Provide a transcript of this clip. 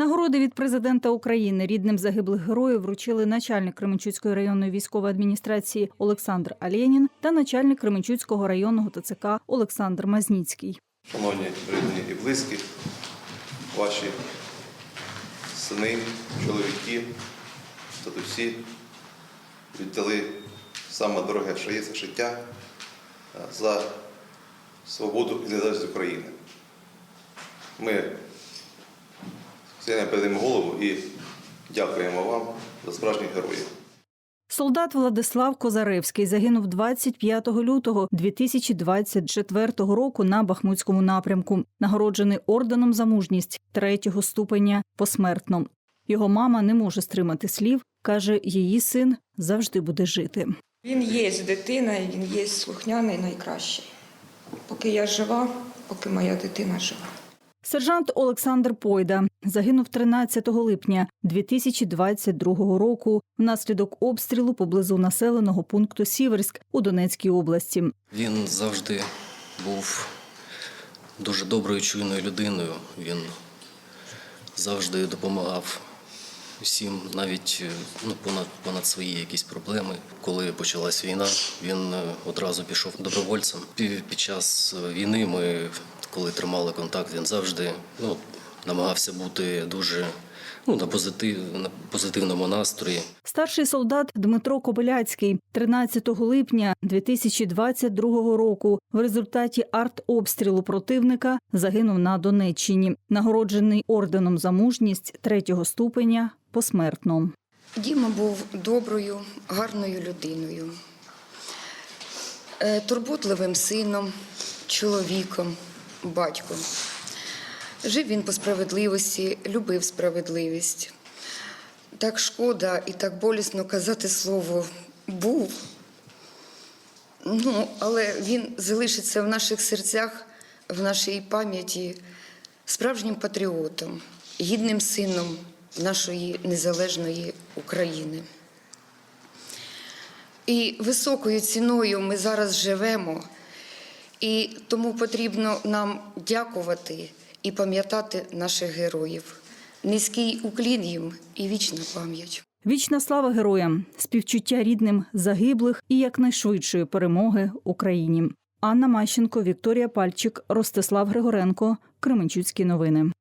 Нагороди від президента України рідним загиблих героїв вручили начальник Кременчуцької районної військової адміністрації Олександр Алєнін та начальник Кременчуцького районного ТЦК Олександр Мазніцький. Шановні рідні і близькі, ваші сини, чоловіки, татусі віддали саме дороге, що є це життя е, за свободу і незалежність України. Ми сьогодні передаємо голову і дякуємо вам за справжніх героїв. Солдат Владислав Козаревський загинув 25 лютого 2024 року на Бахмутському напрямку, нагороджений орденом за мужність третього ступеня посмертно. Його мама не може стримати слів, каже, її син завжди буде жити. Він є дитина, він є слухняний найкращий. Поки я жива, поки моя дитина жива. Сержант Олександр Пойда загинув 13 липня 2022 року внаслідок обстрілу поблизу населеного пункту Сіверськ у Донецькій області. Він завжди був дуже доброю, чуйною людиною. Він завжди допомагав всім, навіть е, ну, понад, понад свої якісь проблеми. Коли почалась війна, він е, одразу пішов добровольцем. Пі- Під час війни ми, коли тримали контакт, він завжди ну, намагався бути дуже ну, на, позитив, на позитивному настрої. Старший солдат Дмитро Кобиляцький 13 липня 2022 року в результаті артобстрілу противника загинув на Донеччині, нагороджений орденом за мужність третього ступеня посмертно. Діма був доброю, гарною людиною, е, турботливим сином, чоловіком, батьком. Жив він по справедливості, любив справедливість. Так шкода і так болісно казати слово був. Ну, але він залишиться в наших серцях, в нашій пам'яті справжнім патріотом, гідним сином нашої незалежної України. І високою ціною ми зараз живемо, і тому потрібно нам дякувати і пам'ятати наших героїв. Низький уклін їм і вічна пам'ять. Вічна слава героям, співчуття рідним загиблих і якнайшвидшої перемоги Україні. Анна Мащенко, Вікторія Пальчик, Ростислав Григоренко, Кременчуцькі новини.